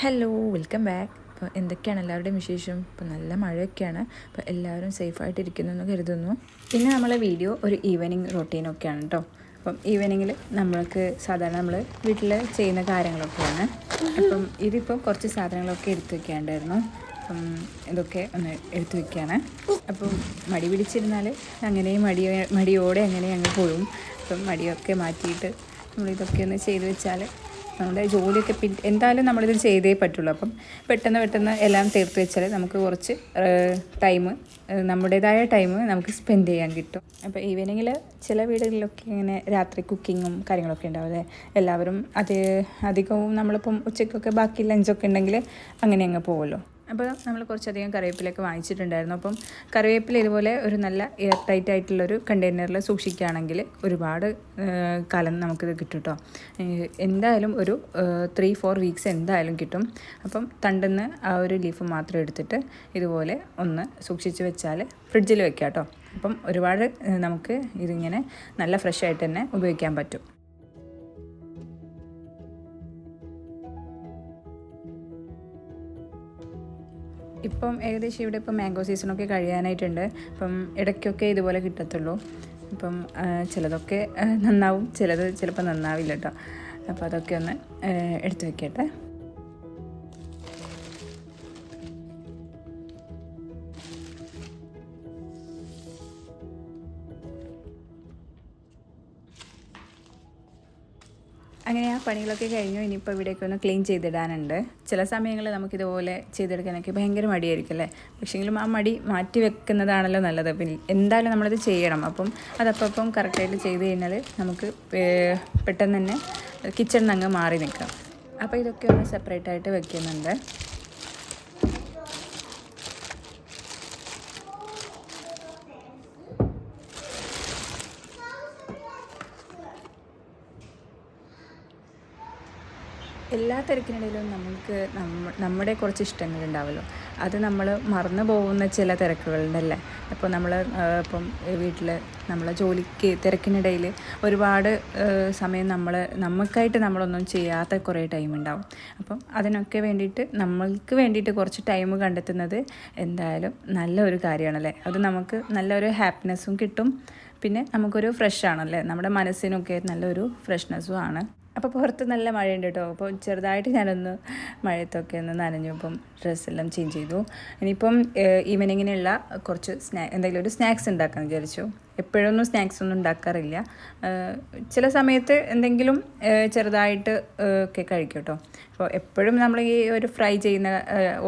Hello welcome back അപ്പോൾ എന്തൊക്കെയാണ് എല്ലാവരുടെയും വിശേഷം? ഇപ്പോൾ നല്ല മഴയൊക്കെയാണ്. അപ്പോൾ എല്ലാവരും സേഫായിട്ട് ഇരിക്കുന്നു എന്ന് കരുതുന്നു. പിന്നെ നമ്മളെ വീഡിയോ ഒരു ഈവനിങ് റൊട്ടീനൊക്കെയാണ് കേട്ടോ അപ്പം ഈവനിങ്ങിൽ നമ്മൾക്ക് സാധാരണ നമ്മൾ വീട്ടിൽ ചെയ്യുന്ന കാര്യങ്ങളൊക്കെയാണ്. അപ്പം ഇതിപ്പോൾ കുറച്ച് സാധനങ്ങളൊക്കെ എടുത്തു വെക്കാണ്ടായിരുന്നു. അപ്പം ഇതൊക്കെ ഒന്ന് എടുത്തു വെക്കുകയാണ് അപ്പം മടി പിടിച്ചിരുന്നാൽ അങ്ങനെ മടി മടിയോടെ അങ്ങനെ അങ്ങ് പോവും. അപ്പം മടിയൊക്കെ മാറ്റിയിട്ട് നമ്മളിതൊക്കെ ഒന്ന് ചെയ്തു വെച്ചാൽ നമ്മുടെ ജോലിയൊക്കെ പിൻ എന്തായാലും നമ്മളിത് ചെയ്തേ പറ്റുള്ളൂ. അപ്പം പെട്ടെന്ന് പെട്ടെന്ന് എല്ലാം തീർത്ത് വെച്ചാൽ നമുക്ക് കുറച്ച് ടൈം നമ്മുടേതായ ടൈം നമുക്ക് സ്പെൻഡ് ചെയ്യാൻ കിട്ടും. അപ്പോൾ ഈവനിങ്ങിൽ ചില വീടുകളിലൊക്കെ ഇങ്ങനെ രാത്രി കുക്കിങ്ങും കാര്യങ്ങളൊക്കെ ഉണ്ടാവും അല്ലേ? എല്ലാവരും അത് അധികവും നമ്മളിപ്പം ഉച്ചയ്ക്കൊക്കെ ബാക്കി ലഞ്ചൊക്കെ ഉണ്ടെങ്കിൽ അങ്ങനെ അങ്ങ് പോകുമല്ലോ അപ്പോൾ നമ്മൾ കുറച്ചധികം കറിവേപ്പിലൊക്കെ വാങ്ങിച്ചിട്ടുണ്ടായിരുന്നു. അപ്പം കറിവേപ്പില ഇതുപോലെ ഒരു നല്ല എയർ ടൈറ്റ് ആയിട്ടുള്ളൊരു കണ്ടെയ്നറിൽ സൂക്ഷിക്കുകയാണെങ്കിൽ ഒരുപാട് കാലം നമുക്കിത് കിട്ടും കേട്ടോ എന്തായാലും ഒരു ത്രീ ഫോർ വീക്സ് എന്തായാലും കിട്ടും. അപ്പം തണ്ടെന്ന് ആ ഒരു ലീഫ് മാത്രം എടുത്തിട്ട് ഇതുപോലെ ഒന്ന് സൂക്ഷിച്ച് വെച്ചാൽ ഫ്രിഡ്ജിൽ വെക്കാം കേട്ടോ അപ്പം ഒരുപാട് നമുക്ക് ഇതിങ്ങനെ നല്ല ഫ്രഷ് ആയിട്ട് തന്നെ ഉപയോഗിക്കാൻ പറ്റും. ഇപ്പം ഏകദേശം ഇവിടെ ഇപ്പം മാംഗോ സീസണൊക്കെ കഴിയാനായിട്ടുണ്ട്. അപ്പം ഇടയ്ക്കൊക്കെ ഇതുപോലെ കിട്ടത്തുള്ളൂ. ഇപ്പം ചിലതൊക്കെ നന്നാവും. ചിലത് ചിലപ്പോൾ നന്നാവില്ല കേട്ടോ അപ്പോൾ അതൊക്കെ ഒന്ന് എടുത്തു വെക്കട്ടെ. അങ്ങനെ ആ പണികളൊക്കെ കഴിഞ്ഞു. ഇനിയിപ്പോൾ ഇവിടെയൊക്കെ ഒന്ന് ക്ലീൻ ചെയ്തിടാനുണ്ട്. ചില സമയങ്ങളിൽ നമുക്കിതുപോലെ ചെയ്തെടുക്കാനൊക്കെ ഭയങ്കര മടിയായിരിക്കും അല്ലേ? പക്ഷേങ്കിലും ആ മടി മാറ്റി വെക്കുന്നതാണല്ലോ നല്ലത്. പിന്നെ എന്തായാലും നമ്മളത് ചെയ്യണം. അപ്പം അതപ്പം കറക്റ്റായിട്ട് ചെയ്ത് കഴിഞ്ഞാൽ നമുക്ക് പെട്ടെന്ന് തന്നെ കിച്ചണിൽ അങ്ങ് മാറി നിൽക്കാം. അപ്പോൾ ഇതൊക്കെ ഒന്ന് സെപ്പറേറ്റ് ആയിട്ട് വെക്കുന്നുണ്ട്. എല്ലാ തിരക്കിനിടയിലും നമുക്ക് നമ്മുടെ കുറച്ച് ഇഷ്ടങ്ങളുണ്ടാവുമല്ലോ അത് നമ്മൾ മറന്നു പോകുന്ന ചില തിരക്കുകളുണ്ടല്ലേ? അപ്പോൾ നമ്മൾ ഇപ്പം വീട്ടിൽ നമ്മളെ ജോലിക്ക് തിരക്കിനിടയിൽ ഒരുപാട് സമയം നമ്മൾ നമുക്കായിട്ട് നമ്മളൊന്നും ചെയ്യാത്ത കുറേ ടൈം ഉണ്ടാവും അപ്പം അതിനൊക്കെ വേണ്ടിയിട്ട് നമ്മൾക്ക് വേണ്ടിയിട്ട് കുറച്ച് ടൈം കണ്ടെത്തുന്നത് എന്തായാലും നല്ലൊരു കാര്യമാണല്ലേ? അത് നമുക്ക് നല്ലൊരു ഹാപ്പിനെസ്സും കിട്ടും. പിന്നെ നമുക്കൊരു ഫ്രഷ് ആണല്ലേ? നമ്മുടെ മനസ്സിനൊക്കെ നല്ലൊരു ഫ്രഷ്നെസ്സും ആണ്. അപ്പോൾ പുറത്ത് നല്ല മഴയുണ്ട് കേട്ടോ. അപ്പോൾ ചെറുതായിട്ട് ഞാനൊന്ന് മഴയത്തൊക്കെ ഒന്ന് നനഞ്ഞു. അപ്പം ഡ്രസ്സെല്ലാം ചേഞ്ച് ചെയ്തു. ഇനിയിപ്പം ഈവനിങ്ങിനുള്ള കുറച്ച് സ്നാ എന്തെങ്കിലും ഒരു സ്നാക്സ് ഉണ്ടാക്കാൻ വിചാരിച്ചു. എപ്പോഴൊന്നും സ്നാക്സ് ഒന്നും ഉണ്ടാക്കാറില്ല. ചില സമയത്ത് എന്തെങ്കിലും ചെറുതായിട്ട് ഒക്കെ കഴിക്കും കേട്ടോ. അപ്പോൾ എപ്പോഴും നമ്മൾ ഈ ഒരു ഫ്രൈ ചെയ്യുന്ന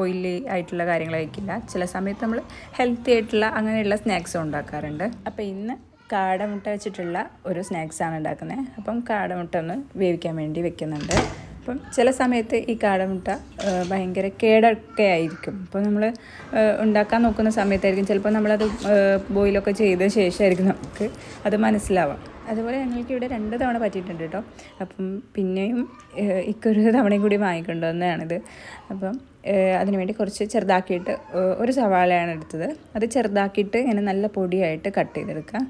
ഓയിലി ആയിട്ടുള്ള കാര്യങ്ങൾ കഴിക്കില്ല ചില സമയത്ത് നമ്മൾ ഹെൽത്തി ആയിട്ടുള്ള അങ്ങനെയുള്ള സ്നാക്സും ഉണ്ടാക്കാറുണ്ട്. അപ്പോൾ ഇന്ന് കാടമുട്ട വെച്ചിട്ടുള്ള ഒരു സ്നാക്സാണ് ഉണ്ടാക്കുന്നത്. അപ്പം കാടമുട്ട ഒന്ന് വേവിക്കാൻ വേണ്ടി വെക്കുന്നുണ്ട്. അപ്പം ചില സമയത്ത് ഈ കാടമുട്ട ഭയങ്കര കേടൊക്കെ ആയിരിക്കും. അപ്പോൾ നമ്മൾ ഉണ്ടാക്കാൻ നോക്കുന്ന സമയത്തായിരിക്കും. ചിലപ്പോൾ നമ്മളത് ബോയിലൊക്കെ ചെയ്ത ശേഷമായിരിക്കും നമുക്ക് അത് മനസ്സിലാവാം. അതുപോലെ ഞങ്ങൾക്ക് ഇവിടെ രണ്ട് തവണ പറ്റിയിട്ടുണ്ട് കേട്ടോ. അപ്പം പിന്നെയും ഇക്കൊരു തവണയും കൂടി വാങ്ങിക്കൊണ്ടുവന്നതാണിത്. അപ്പം അതിനുവേണ്ടി കുറച്ച് ചെറുതാക്കിയിട്ട് ഒരു സവാളയാണ് എടുത്തത്. അത് ചെറുതാക്കിയിട്ട് ഇങ്ങനെ നല്ല പൊടിയായിട്ട് കട്ട് ചെയ്തെടുക്കുക.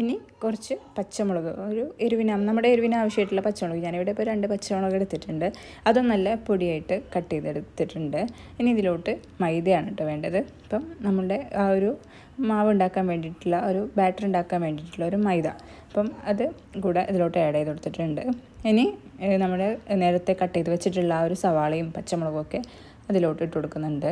ഇനി കുറച്ച് പച്ചമുളക്. ഒരു എരിവിന് നമ്മുടെ എരിവിന് ആവശ്യമായിട്ടുള്ള പച്ചമുളക്. ഞാനിവിടെ ഇപ്പോൾ രണ്ട് പച്ചമുളക് എടുത്തിട്ടുണ്ട്. അതും നല്ല പൊടിയായിട്ട് കട്ട് ചെയ്തെടുത്തിട്ടുണ്ട്. ഇനി ഇതിലോട്ട് മൈദയാണ് കേട്ടോ വേണ്ടത്. ഇപ്പം നമ്മളുടെ ആ ഒരു മാവ് ഉണ്ടാക്കാൻ വേണ്ടിയിട്ടുള്ള ഒരു ബാറ്റർ ഉണ്ടാക്കാൻ വേണ്ടിയിട്ടുള്ള ഒരു മൈദ. അപ്പം അത് കൂടെ ഇതിലോട്ട് ആഡ് ചെയ്ത് കൊടുത്തിട്ടുണ്ട്. ഇനി നമ്മുടെ നേരത്തെ കട്ട് ചെയ്ത് വെച്ചിട്ടുള്ള ആ ഒരു സവാളയും പച്ചമുളകും ഒക്കെ അതിലോട്ട് ഇട്ട് കൊടുക്കുന്നുണ്ട്.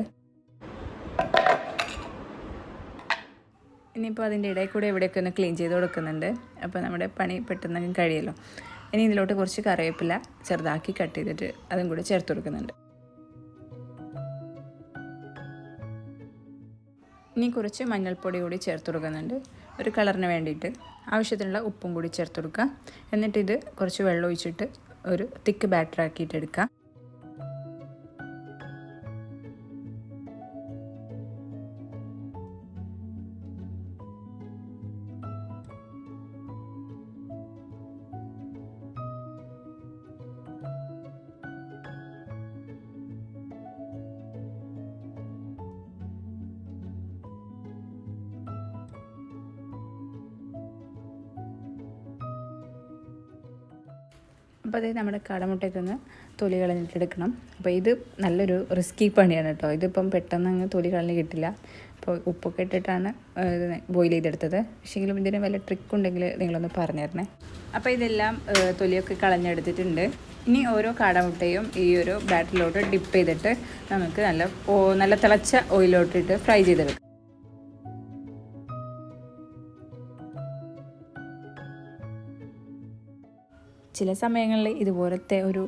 ഇനിയിപ്പോൾ അതിന്റെ ഇടയിൽ കൂടെ ഇവിടെയൊക്കെ ഒന്ന് ക്ലീൻ ചെയ്ത് കൊടുക്കുന്നുണ്ട്. അപ്പോൾ നമ്മുടെ പണി പെട്ടെന്ന് കഴിയല്ലോ. ഇനി ഇതിലോട്ട് കുറച്ച് കറിവേപ്പില ചെറുതാക്കി കട്ട് ചെയ്തിട്ട് അതും കൂടി ചേർത്ത് കൊടുക്കുന്നുണ്ട്. ഇനി കുറച്ച് മഞ്ഞൾപ്പൊടി കൂടി ചേർത്ത് കൊടുക്കുന്നുണ്ട്. ഒരു കളറിന് വേണ്ടിയിട്ട് ആവശ്യത്തിനുള്ള ഉപ്പും കൂടി ചേർത്ത് കൊടുക്കുക. എന്നിട്ട് ഇത് കുറച്ച് വെള്ളം ഒഴിച്ചിട്ട് ഒരു തിക്ക് ബാറ്റർ ആക്കിയിട്ട് എടുക്കുക. അപ്പോൾ അത് നിന്ന് തൊലി കളഞ്ഞിട്ടെടുക്കണം അപ്പോൾ ഇത് നല്ലൊരു റിസ്കി പണിയാണ് കേട്ടോ ഇതിപ്പം പെട്ടെന്ന് അങ്ങ് തൊലി കളഞ്ഞ് കിട്ടില്ല. അപ്പോൾ ഉപ്പൊക്കെ ഇട്ടിട്ടാണ് ഇത് ബോയിൽ ചെയ്തെടുത്തത്. പക്ഷേങ്കിലും ഇതിന് വല്ല ട്രിക്ക് ഉണ്ടെങ്കിൽ നിങ്ങളൊന്ന് പറഞ്ഞു തരണേ. അപ്പോൾ ഇതെല്ലാം തൊലിയൊക്കെ കളഞ്ഞെടുത്തിട്ടുണ്ട്. ഇനി ഓരോ കാടമുട്ടയും ഈ ഒരു ബാറ്ററിലോട്ട് ഡിപ്പ് ചെയ്തിട്ട് നമുക്ക് നല്ല നല്ല തിളച്ച ഓയിലോട്ടിട്ട് ഫ്രൈ ചെയ്തെടുക്കാം. ചില സമയങ്ങളിൽ ഇതുപോലത്തെ ഒരു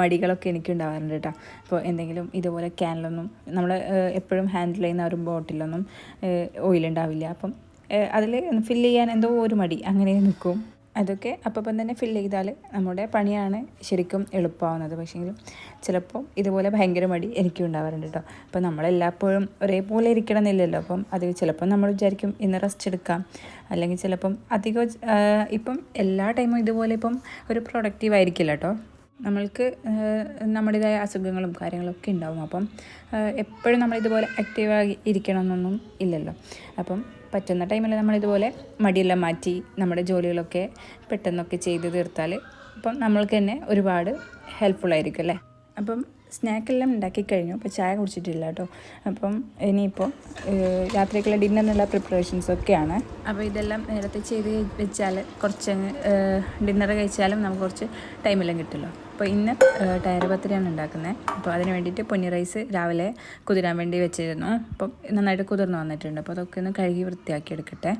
മടികളൊക്കെ എനിക്ക് ഉണ്ടാകാറുണ്ട് കേട്ടോ അപ്പോൾ എന്തെങ്കിലും ഇതുപോലെ ക്യാനിലൊന്നും നമ്മൾ എപ്പോഴും ഹാൻഡിൽ ചെയ്യുന്ന ഒരു ബോട്ടിലൊന്നും ഓയിലുണ്ടാവില്ല അപ്പം അതിൽ ഫില്ല് ചെയ്യാൻ എന്തോ ഒരു മടി അങ്ങനെ നിൽക്കും. അതൊക്കെ അപ്പം തന്നെ ഫില്ല് ചെയ്താൽ നമ്മുടെ പണിയാണ് ശരിക്കും എളുപ്പമാവുന്നത്. പക്ഷേങ്കിലും ചിലപ്പോൾ ഇതുപോലെ ഭയങ്കര മടി എനിക്കും ഉണ്ടാവാറുണ്ട് കേട്ടോ അപ്പം നമ്മളെല്ലാപ്പോഴും ഒരേപോലെ ഇരിക്കണം എന്നില്ലല്ലോ അപ്പം അത് ചിലപ്പം നമ്മൾ വിചാരിക്കും ഇന്ന് റെസ്റ്റ് എടുക്കാം. അല്ലെങ്കിൽ ചിലപ്പം അധികം ഇപ്പം എല്ലാ ടൈമും ഇതുപോലെ ഇപ്പം ഒരു പ്രൊഡക്റ്റീവ് ആയിരിക്കില്ല കേട്ടോ നമ്മൾക്ക് നമ്മുടേതായ അസുഖങ്ങളും കാര്യങ്ങളൊക്കെ ഉണ്ടാവും. അപ്പം എപ്പോഴും നമ്മളിതുപോലെ ആക്റ്റീവായി ഇരിക്കണം എന്നൊന്നും ഇല്ലല്ലോ. അപ്പം പറ്റുന്ന ടൈമിൽ നമ്മളിതുപോലെ മടിയെല്ലാം മാറ്റി നമ്മുടെ ജോലികളൊക്കെ പെട്ടെന്നൊക്കെ ചെയ്ത് തീർത്താൽ അപ്പം നമ്മൾക്ക് തന്നെ ഒരുപാട് ഹെൽപ്ഫുൾ ആയിരിക്കും അല്ലേ? അപ്പം സ്നാക്കെല്ലാം ഉണ്ടാക്കി കഴിഞ്ഞു അപ്പോൾ ചായ കുടിച്ചിട്ടില്ല കേട്ടോ അപ്പം ഇനിയിപ്പോൾ രാത്രിക്കുള്ള ഡിന്നറിനുള്ള പ്രിപ്പറേഷൻസ് ഒക്കെയാണ്. അപ്പോൾ ഇതെല്ലാം നേരത്തെ ചെയ്ത് വെച്ചാൽ കുറച്ച് ഡിന്നർ കഴിച്ചാലും നമുക്ക് കുറച്ച് ടൈമെല്ലാം കിട്ടുമല്ലോ. അപ്പോൾ ഇന്ന് ടയർ പത്തിരിയാണ് ഉണ്ടാക്കുന്നത്. അപ്പോൾ അതിന് വേണ്ടിയിട്ട് പൊന്നി റൈസ് രാവിലെ കുതിരാൻ വേണ്ടി വെച്ചിരുന്നു. അപ്പോൾ നന്നായിട്ട് കുതിർന്ന് വന്നിട്ടുണ്ട്. അപ്പോൾ അതൊക്കെ ഒന്ന് കഴുകി വൃത്തിയാക്കി എടുക്കട്ടെ.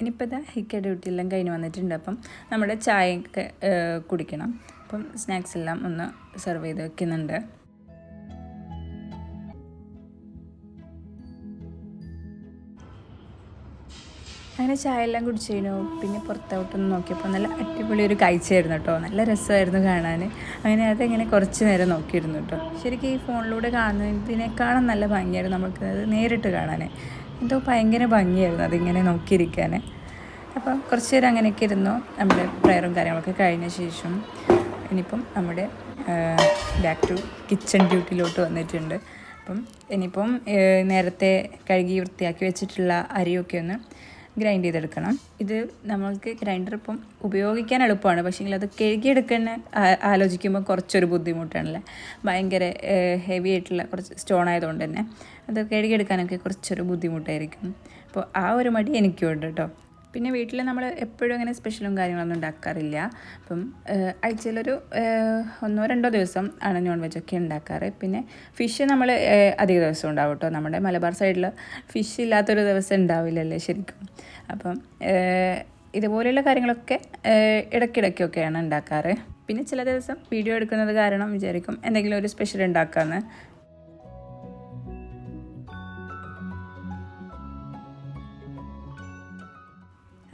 ഇനിയിപ്പോൾ ഇതാ ഹിക്ക ഡ്യൂട്ടിയെല്ലാം കഴിഞ്ഞ് വന്നിട്ടുണ്ട്. അപ്പം നമ്മുടെ ചായയൊക്കെ കുടിക്കണം. അപ്പം സ്നാക്സ് എല്ലാം ഒന്ന് സെർവ് ചെയ്ത് വെക്കുന്നുണ്ട്. അങ്ങനെ ചായ എല്ലാം കുടിച്ചു കഴിഞ്ഞു പിന്നെ പുറത്തോട്ടൊന്ന് നോക്കിയപ്പോൾ നല്ല അടിപൊളി ഒരു കാഴ്ചയായിരുന്നു കേട്ടോ. നല്ല രസമായിരുന്നു കാണാൻ. അങ്ങനെ അതെങ്ങനെ കുറച്ച് നേരം നോക്കിയിരുന്നു കേട്ടോ. ശരിക്കും ഈ ഫോണിലൂടെ കാണുന്നതിനേക്കാളും നല്ല ഭംഗിയായിരുന്നു നമുക്ക് അത് നേരിട്ട് കാണാൻ. എന്തോ ഭയങ്കര ഭംഗിയായിരുന്നു അതിങ്ങനെ നോക്കിയിരിക്കാൻ. അപ്പം കുറച്ച് നേരം അങ്ങനെയൊക്കെ ഇരുന്നു. നമ്മുടെ പ്രയറും കാര്യങ്ങളൊക്കെ കഴിഞ്ഞ ശേഷം ഇനിയിപ്പം നമ്മുടെ ബാക്ക് ടു കിച്ചൺ ഡ്യൂട്ടിയിലോട്ട് വന്നിട്ടുണ്ട്. അപ്പം ഇനിയിപ്പം നേരത്തെ കഴുകി വൃത്തിയാക്കി വെച്ചിട്ടുള്ള അരിയൊക്കെ ഒന്ന് ഗ്രൈൻഡ് ചെയ്തെടുക്കണം. ഇത് നമ്മൾക്ക് ഗ്രൈൻഡർ ഇപ്പം ഉപയോഗിക്കാൻ എളുപ്പമാണ്. പക്ഷേങ്കിൽ അത് കഴുകിയെടുക്കുന്ന ആലോചിക്കുമ്പോൾ കുറച്ചൊരു ബുദ്ധിമുട്ടാണല്ലേ? ഭയങ്കര ഹെവി ആയിട്ടുള്ള കുറച്ച് സ്റ്റോൺ ആയതുകൊണ്ട് തന്നെ. അത് കഴുകിയെടുക്കാനൊക്കെ കുറച്ചൊരു ബുദ്ധിമുട്ടായിരിക്കും. അപ്പോൾ ആ ഒരു മടി എനിക്കും ഉണ്ട് കേട്ടോ. പിന്നെ വീട്ടിൽ നമ്മൾ എപ്പോഴും അങ്ങനെ സ്പെഷ്യലും കാര്യങ്ങളൊന്നും ഉണ്ടാക്കാറില്ല. അപ്പം ആഴ്ചയിലൊരു ഒന്നോ രണ്ടോ ദിവസം ആണ് നോൺ വെജ് ഒക്കെ ഉണ്ടാക്കാറ്. പിന്നെ ഫിഷ് നമ്മൾ അധിക ദിവസം ഉണ്ടാവും കേട്ടോ നമ്മുടെ മലബാർ സൈഡിൽ ഫിഷ് ഇല്ലാത്തൊരു ദിവസം ഉണ്ടാവില്ലല്ലേ ശരിക്കും. അപ്പം ഇതുപോലെയുള്ള കാര്യങ്ങളൊക്കെ ഇടയ്ക്കിടയ്ക്കൊക്കെയാണ് ഉണ്ടാക്കാറ്. പിന്നെ ചില ദിവസം വീഡിയോ എടുക്കുന്നത് കാരണം വിചാരിക്കും എന്തെങ്കിലും ഒരു സ്പെഷ്യൽ ഉണ്ടാക്കാമെന്ന്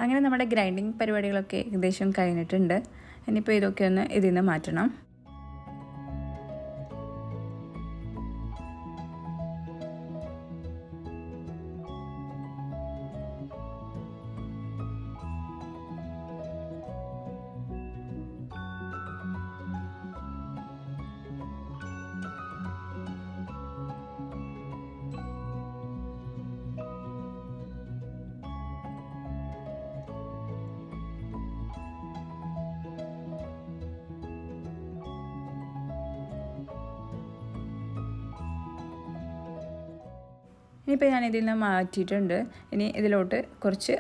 അങ്ങനെ നമ്മുടെ ഗ്രൈൻഡിങ് പരിപാടികളൊക്കെ ഏകദേശം കഴിഞ്ഞിട്ടുണ്ട്. ഇനിയിപ്പോൾ ഇതൊക്കെ ഒന്ന് ഇതിൽ നിന്ന് മാറ്റണം. ഇനിയിപ്പോൾ ഞാൻ ഇതിൽ നിന്ന് മാറ്റിയിട്ടുണ്ട്. ഇനി ഇതിലോട്ട് കുറച്ച്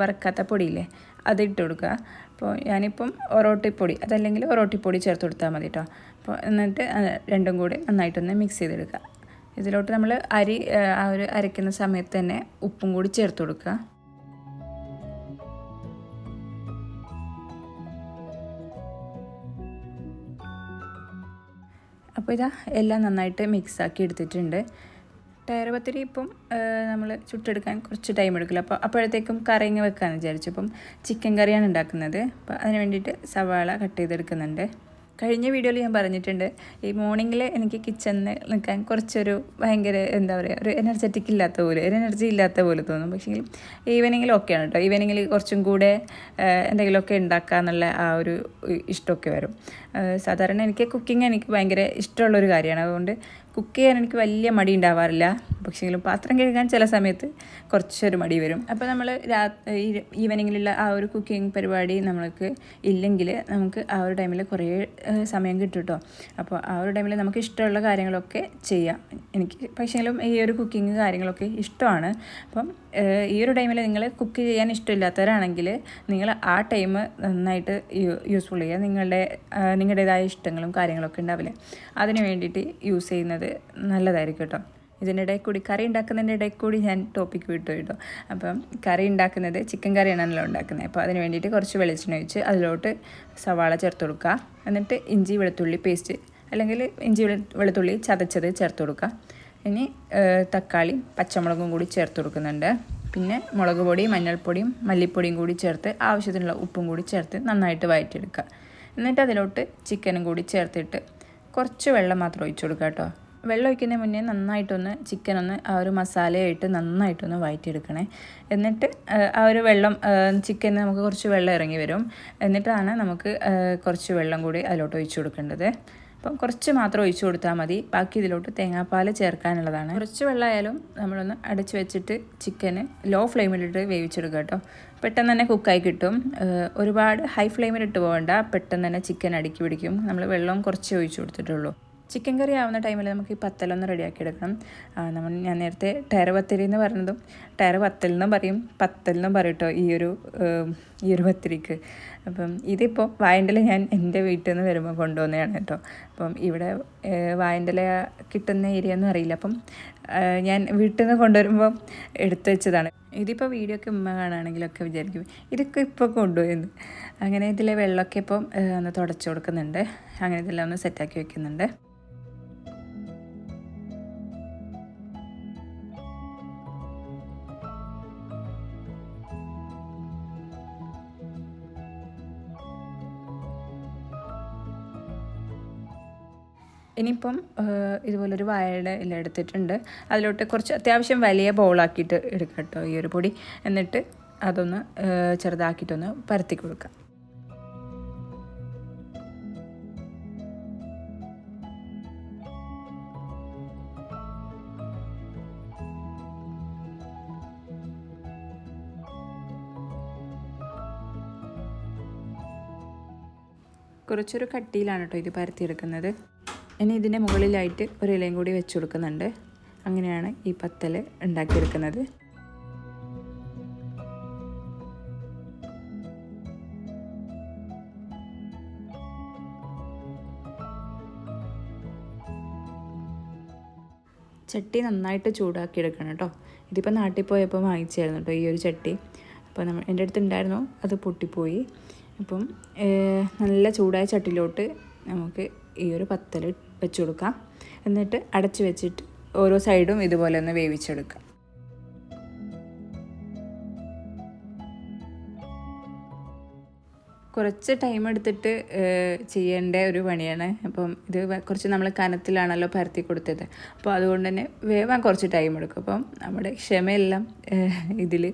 വറക്കാത്ത പൊടിയില്ലേ അത് ഇട്ട് കൊടുക്കുക. അപ്പോൾ ഞാനിപ്പം ഒറോട്ടിപ്പൊടി അതല്ലെങ്കിൽ ഒറോട്ടിപ്പൊടി ചേർത്ത് കൊടുത്താൽ മതി കേട്ടോ അപ്പോൾ എന്നിട്ട് രണ്ടും കൂടി നന്നായിട്ടൊന്ന് മിക്സ് ചെയ്തെടുക്കുക. ഇതിലോട്ട് നമ്മൾ അരി ആ ഒരു അരയ്ക്കുന്ന സമയത്ത് തന്നെ ഉപ്പും കൂടി ചേർത്ത് കൊടുക്കുക. അപ്പോൾ ഇതാ എല്ലാം നന്നായിട്ട് മിക്സാക്കി എടുത്തിട്ടുണ്ട്. ടയർ പത്തിരി ഇപ്പം നമ്മൾ ചുട്ടെടുക്കാൻ കുറച്ച് ടൈം എടുക്കില്ല. അപ്പോൾ അപ്പോഴത്തേക്കും കറിങ്ങ് വെക്കാമെന്ന് വിചാരിച്ചു. അപ്പം ചിക്കൻ കറിയാണ് ഉണ്ടാക്കുന്നത്. അപ്പോൾ അതിന് വേണ്ടിയിട്ട് സവാള കട്ട് ചെയ്തെടുക്കുന്നുണ്ട്. കഴിഞ്ഞ വീഡിയോയിൽ ഞാൻ പറഞ്ഞിട്ടുണ്ട് ഈ മോർണിംഗിൽ എനിക്ക് കിച്ചണിൽ നിൽക്കാൻ കുറച്ചൊരു ഭയങ്കര എന്താ പറയുക ഒരു എനർജറ്റിക് ഇല്ലാത്ത പോലെ ഒരു എനർജി ഇല്ലാത്ത പോലെ തോന്നും. പക്ഷേ ഈവനിങ്ങിൽ ഓക്കെയാണ് കേട്ടോ ഈവനിങ്ങിൽ കുറച്ചും കൂടെ എന്തെങ്കിലുമൊക്കെ ഉണ്ടാക്കുക എന്നുള്ള ആ ഒരു ഇഷ്ടമൊക്കെ വരും. സാധാരണ എനിക്ക് കുക്കിംഗ് എനിക്ക് ഭയങ്കര ഇഷ്ടമുള്ളൊരു കാര്യമാണ്. അതുകൊണ്ട് കുക്ക് ചെയ്യാൻ എനിക്ക് വലിയ മടി ഉണ്ടാവാറില്ല. പക്ഷേങ്കിലും പാത്രം കഴുകാൻ ചില സമയത്ത് കുറച്ചൊരു മടി വരും. അപ്പോൾ നമ്മൾ രാ ഈവനിങ്ങിലുള്ള ആ ഒരു കുക്കിംഗ് പരിപാടി നമ്മൾക്ക് ഇല്ലെങ്കിൽ നമുക്ക് ആ ഒരു ടൈമിൽ കുറേ സമയം കിട്ടും കേട്ടോ അപ്പോൾ ആ ഒരു ടൈമിൽ നമുക്ക് ഇഷ്ടമുള്ള കാര്യങ്ങളൊക്കെ ചെയ്യാം. എനിക്ക് പക്ഷേങ്കിലും ഈ ഒരു കുക്കിംഗ് കാര്യങ്ങളൊക്കെ ഇഷ്ടമാണ്. അപ്പം ഈ ഒരു ടൈമിൽ നിങ്ങൾ കുക്ക് ചെയ്യാൻ ഇഷ്ടമില്ലാത്തവരാണെങ്കിൽ നിങ്ങൾ ആ ടൈം നന്നായിട്ട് യൂസ്ഫുൾ ചെയ്യുക. നിങ്ങളുടെ നിങ്ങളുടേതായ ഇഷ്ടങ്ങളും കാര്യങ്ങളൊക്കെ ഉണ്ടാവില്ലേ? അതിന് വേണ്ടിയിട്ട് യൂസ് ചെയ്യുന്നത് നല്ലതായിരിക്കും കേട്ടോ. ഇതിന്റെ ഇടയിൽ കൂടി കറി ഉണ്ടാക്കുന്നതിന്റെ ഇടയിൽ കൂടി ഞാൻ ടോപ്പിക്ക് വിട്ടു കേട്ടോ. അപ്പം കറി ഉണ്ടാക്കുന്നത് ചിക്കൻ കറിയാണല്ലോ ഉണ്ടാക്കുന്നത്. അപ്പോൾ അതിന് വേണ്ടിയിട്ട് കുറച്ച് വെളിച്ചെണ്ണ ഒഴിച്ച് അതിലോട്ട് സവാള ചേർത്ത് കൊടുക്കുക. എന്നിട്ട് ഇഞ്ചി വെളുത്തുള്ളി പേസ്റ്റ് അല്ലെങ്കിൽ ഇഞ്ചി വെളുത്തുള്ളി ചതച്ചത് ചേർത്ത് കൊടുക്കുക. ഇനി തക്കാളി പച്ചമുളകും കൂടി ചേർത്ത് കൊടുക്കുന്നുണ്ട്. പിന്നെ മുളക് പൊടിയും മഞ്ഞൾപ്പൊടിയും മല്ലിപ്പൊടിയും കൂടി ചേർത്ത് ആവശ്യത്തിനുള്ള ഉപ്പും കൂടി ചേർത്ത് നന്നായിട്ട് വഴറ്റിയെടുക്കുക എന്നിട്ട് അതിലോട്ട് ചിക്കനും കൂടി ചേർത്തിട്ട് കുറച്ച് വെള്ളം മാത്രം ഒഴിച്ചു കൊടുക്കുക കേട്ടോ. വെള്ളം ഒഴിക്കുന്നതിന് മുന്നേ നന്നായിട്ടൊന്ന് ചിക്കൻ ഒന്ന് ആ ഒരു മസാലയായിട്ട് നന്നായിട്ടൊന്ന് വഴറ്റിയെടുക്കണേ എന്നിട്ട് ആ, ഒരു വെള്ളം ചിക്കന് നമുക്ക് കുറച്ച് വെള്ളം ഇറങ്ങി വരും. എന്നിട്ടാണ് നമുക്ക് കുറച്ച് വെള്ളം കൂടി അതിലോട്ട് ഒഴിച്ചു കൊടുക്കേണ്ടത്. അപ്പം കുറച്ച് മാത്രം ഒഴിച്ചു കൊടുത്താൽ മതി. ബാക്കി ഇതിലോട്ട് തേങ്ങാപ്പാൽ ചേർക്കാനുള്ളതാണ്. കുറച്ച് വെള്ളമായാലും നമ്മളൊന്ന് അടച്ച് വെച്ചിട്ട് ചിക്കന് ലോ ഫ്ലെയിമിലിട്ട് വേവിച്ചെടുക്കുക കേട്ടോ. പെട്ടെന്ന് തന്നെ കുക്കായി കിട്ടും. ഒരുപാട് ഹൈ ഫ്ലെയിമിലിട്ട് പോകണ്ട. പെട്ടെന്ന് തന്നെ ചിക്കൻ അടുക്കി പിടിക്കും. നമ്മൾ വെള്ളം കുറച്ച് ഒഴിച്ചു കൊടുത്തിട്ടുള്ളൂ. ചിക്കൻ കറി ആവുന്ന ടൈമിൽ നമുക്ക് ഈ പത്തലൊന്ന് റെഡിയാക്കി എടുക്കണം. നമ്മൾ ഞാൻ നേരത്തെ ടയർ പത്തിരി എന്ന് പറഞ്ഞതും ടയർ പത്തൽ എന്നും പറയും പത്തൽ എന്നും പറയും കേട്ടോ ഈ ഒരു ഈ ഒരു പത്തിരിക്ക്. അപ്പം ഇതിപ്പോൾ വായന്റെല ഞാൻ എന്റെ വീട്ടിൽ നിന്ന് വരുമ്പോൾ കൊണ്ടുവന്നതാണ് കേട്ടോ. അപ്പം ഇവിടെ വായന്റെല കിട്ടുന്ന ഏരിയ ഒന്നും അറിയില്ല. അപ്പം ഞാൻ വീട്ടിൽ നിന്ന് കൊണ്ടുവരുമ്പോൾ എടുത്തു വെച്ചതാണ്. ഇതിപ്പോൾ വീഡിയോ ഒക്കെ ഉമ്മ കാണുകയാണെങ്കിലൊക്കെ വിചാരിക്കും ഇതൊക്കെ ഇപ്പോൾ കൊണ്ടുപോയെന്ന്. അങ്ങനെ ഇതിലെ വെള്ളമൊക്കെ ഇപ്പം ഒന്ന് തുടച്ചു കൊടുക്കുന്നുണ്ട്. അങ്ങനെ ഇതെല്ലാം ഒന്ന് സെറ്റാക്കി വെക്കുന്നുണ്ട്. ഇനിയിപ്പം ഇതുപോലൊരു വാഴയുടെ ഇല എടുത്തിട്ടുണ്ട്. അതിലോട്ട് കുറച്ച് അത്യാവശ്യം വലിയ ബോളാക്കിയിട്ട് എടുക്കാം കേട്ടോ ഈ ഒരു പൊടി. എന്നിട്ട് അതൊന്ന് ചെറുതാക്കിയിട്ടൊന്ന് പരത്തി കൊടുക്കാം. കുറച്ചൊരു കട്ടിയിലാണ് കേട്ടോ ഇത് പരത്തിയെടുക്കുന്നത്. ഇനി ഇതിന്റെ മുകളിലായിട്ട് ഒരു ഇലയും കൂടി വെച്ച് കൊടുക്കുന്നുണ്ട്. അങ്ങനെയാണ് ഈ പത്തൽ ഉണ്ടാക്കിയെടുക്കുന്നത്. ചട്ടി നന്നായിട്ട് ചൂടാക്കി എടുക്കണം കേട്ടോ. ഇതിപ്പോൾ നാട്ടിൽ പോയപ്പോൾ വാങ്ങിച്ചായിരുന്നു കേട്ടോ ഈ ഒരു ചട്ടി. അപ്പോൾ നമ്മൾ എന്റെ അടുത്ത് ഉണ്ടായിരുന്നു അത് പൊട്ടിപ്പോയി. അപ്പം നല്ല ചൂടായ ചട്ടിയിലോട്ട് നമുക്ക് ഈ ഒരു പത്തൽ വെച്ച് കൊടുക്കാം എന്നിട്ട് അടച്ചു വെച്ചിട്ട് ഓരോ സൈഡും ഇതുപോലെ ഒന്ന് വേവിച്ചെടുക്കാം. കുറച്ച് ടൈം എടുത്തിട്ട് ചെയ്യേണ്ട ഒരു പണിയാണ്. അപ്പം ഇത് കുറച്ച് നമ്മൾ കനത്തിലാണല്ലോ പരത്തി കൊടുത്തത്. അപ്പോൾ അതുകൊണ്ട് തന്നെ വേവാൻ കുറച്ച് ടൈം എടുക്കും. അപ്പം നമ്മുടെ ക്ഷമയെല്ലാം ഇതിൽ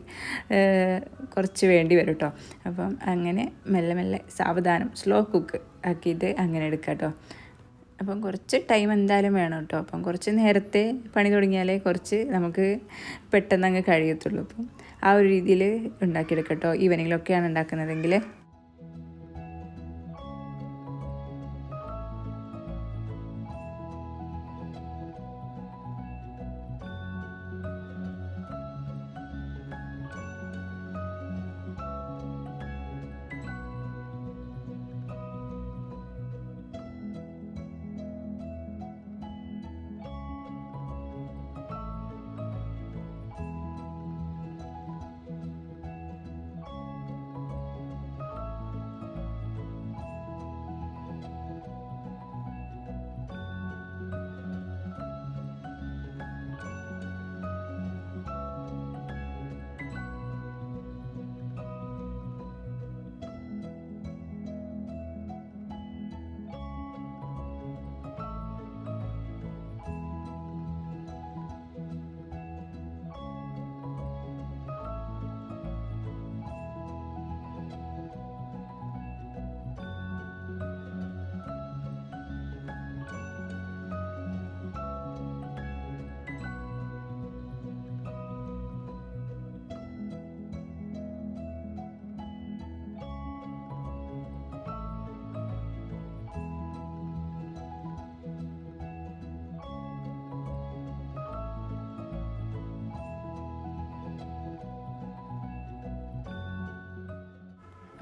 കുറച്ച് വേണ്ടി വരും കേട്ടോ അപ്പം അങ്ങനെ മെല്ലെ മെല്ലെ സാവധാനം സ്ലോ കുക്ക് ആക്കിയിട്ട് അങ്ങനെ എടുക്കാം കേട്ടോ അപ്പം കുറച്ച് ടൈം എന്തായാലും വേണം കേട്ടോ അപ്പം കുറച്ച് നേരത്തെ പണി തുടങ്ങിയാലേ കുറച്ച് നമുക്ക് പെട്ടെന്ന് അങ്ങ് കഴിയത്തുള്ളൂ. അപ്പം ആ ഒരു രീതിയിൽ ഉണ്ടാക്കിയെടുക്കട്ടോ. കേട്ടോ ഈവനിങ്ങിലൊക്കെയാണ് ഉണ്ടാക്കുന്നതെങ്കിൽ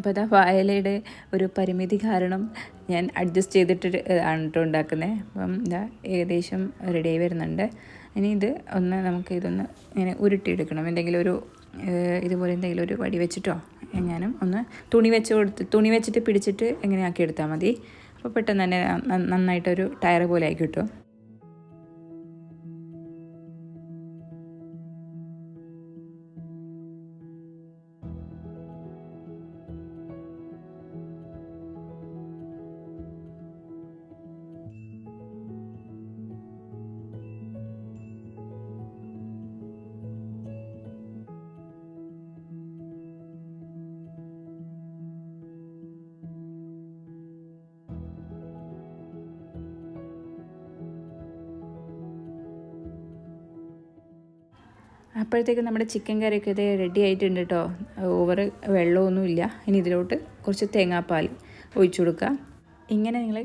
അപ്പോൾ അതാ വായലയുടെ ഒരു പരിമിതി കാരണം ഞാൻ അഡ്ജസ്റ്റ് ചെയ്തിട്ട് ആണ് കേട്ടോ ഉണ്ടാക്കുന്നത് അപ്പം ഇതാ ഏകദേശം റെഡിയായി വരുന്നുണ്ട്. ഇനി ഇത് ഒന്ന് നമുക്ക് ഇതൊന്ന് ഇങ്ങനെ ഉരുട്ടിയെടുക്കണം. എന്തെങ്കിലും ഒരു ഇതുപോലെ എന്തെങ്കിലും ഒരു വടി വെച്ചിട്ടോ? എങ്ങാനും ഒന്ന് തുണി വെച്ച് കൊടുത്ത് തുണി വെച്ചിട്ട് പിടിച്ചിട്ട് എങ്ങനെ ആക്കി എടുത്താൽ മതി. അപ്പോൾ പെട്ടെന്ന് തന്നെ നന്നായിട്ടൊരു ടയർ പോലെ ആക്കി കിട്ടും. അപ്പോഴത്തേക്ക് നമ്മുടെ ചിക്കൻ കറിയൊക്കെ ഇത് റെഡി ആയിട്ടുണ്ട് കേട്ടോ ഓവർ വെള്ളമൊന്നുമില്ല. ഇനി ഇതിലോട്ട് കുറച്ച് തേങ്ങാപ്പാൽ ഒഴിച്ചു കൊടുക്കുക. ഇങ്ങനെ നിങ്ങൾ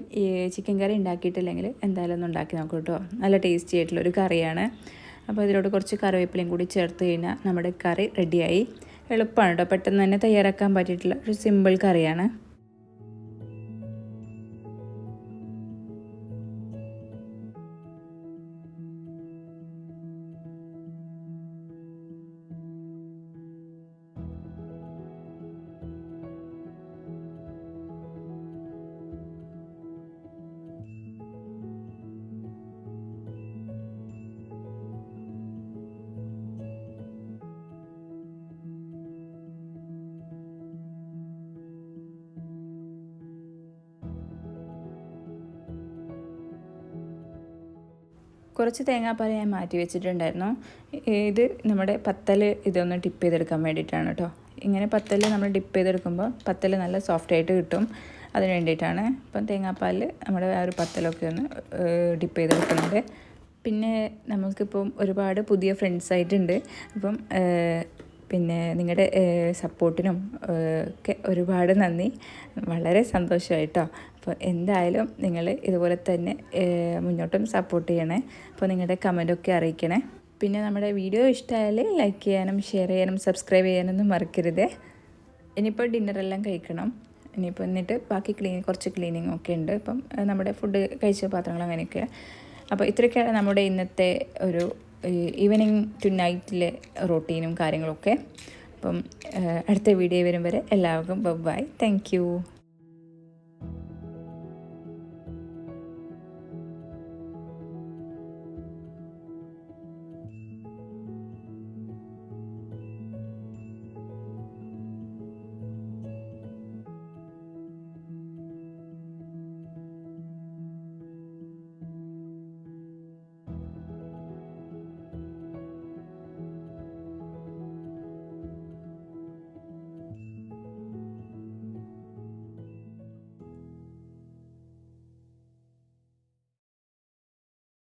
ചിക്കൻ കറി ഉണ്ടാക്കിയിട്ടില്ലെങ്കിൽ എന്തായാലും ഒന്ന് ഉണ്ടാക്കി നോക്കൂ കേട്ടോ നല്ല ടേസ്റ്റി ആയിട്ടുള്ള ഒരു കറിയാണ്. അപ്പോൾ ഇതിലോട്ട് കുറച്ച് കറിവേപ്പിലയും കൂടി ചേർത്ത് കഴിഞ്ഞാൽ നമ്മുടെ കറി റെഡിയായി എളുപ്പമാണ് കേട്ടോ പെട്ടെന്ന് തന്നെ തയ്യാറാക്കാൻ പറ്റിയിട്ടുള്ള ഒരു സിമ്പിൾ കറിയാണ്. കുറച്ച് തേങ്ങാപ്പാൽ ഞാൻ മാറ്റി വെച്ചിട്ടുണ്ടായിരുന്നു. ഇത് നമ്മുടെ പത്തൽ ഇതൊന്ന് ടിപ്പ് ചെയ്തെടുക്കാൻ വേണ്ടിയിട്ടാണ് കേട്ടോ ഇങ്ങനെ പത്തൽ നമ്മൾ ഡിപ്പ് ചെയ്തെടുക്കുമ്പോൾ പത്തൽ നല്ല സോഫ്റ്റ് ആയിട്ട് കിട്ടും. അതിന് വേണ്ടിയിട്ടാണ് അപ്പം തേങ്ങാപ്പാൽ നമ്മുടെ ആ ഒരു പത്തലൊക്കെ ഒന്ന് ഡിപ്പ് ചെയ്തെടുക്കുന്നുണ്ട്. പിന്നെ നമുക്കിപ്പം ഒരുപാട് പുതിയ ഫ്രണ്ട്സ് ആയിട്ടുണ്ട്. അപ്പം പിന്നെ നിങ്ങളുടെ സപ്പോർട്ടിനും ഒക്കെ ഒരുപാട് നന്ദി. വളരെ സന്തോഷമായിട്ടോ അപ്പോൾ എന്തായാലും നിങ്ങൾ ഇതുപോലെ തന്നെ മുന്നോട്ടും സപ്പോർട്ട് ചെയ്യണേ. അപ്പോൾ നിങ്ങളുടെ കമന്റൊക്കെ അറിയിക്കണേ. പിന്നെ നമ്മുടെ വീഡിയോ ഇഷ്ടമായാൽ ലൈക്ക് ചെയ്യാനും ഷെയർ ചെയ്യാനും സബ്സ്ക്രൈബ് ചെയ്യാനൊന്നും മറക്കരുത്. ഇനിയിപ്പോൾ ഡിന്നറെല്ലാം കഴിക്കണം. ഇനിയിപ്പോൾ എന്നിട്ട് ബാക്കി ക്ലീൻ കുറച്ച് ക്ലീനിങ് ഒക്കെ ഉണ്ട്. ഇപ്പം നമ്മുടെ ഫുഡ് കഴിച്ച പാത്രങ്ങൾ അങ്ങനെയൊക്കെ. അപ്പോൾ ഇത്രയൊക്കെയാണ് നമ്മുടെ ഇന്നത്തെ ഒരു ഈവനിങ് ടു നൈറ്റിലെ റൊട്ടീനും കാര്യങ്ങളൊക്കെ. അപ്പം അടുത്ത വീഡിയോ വരും വരെ എല്ലാവർക്കും ബൈ താങ്ക്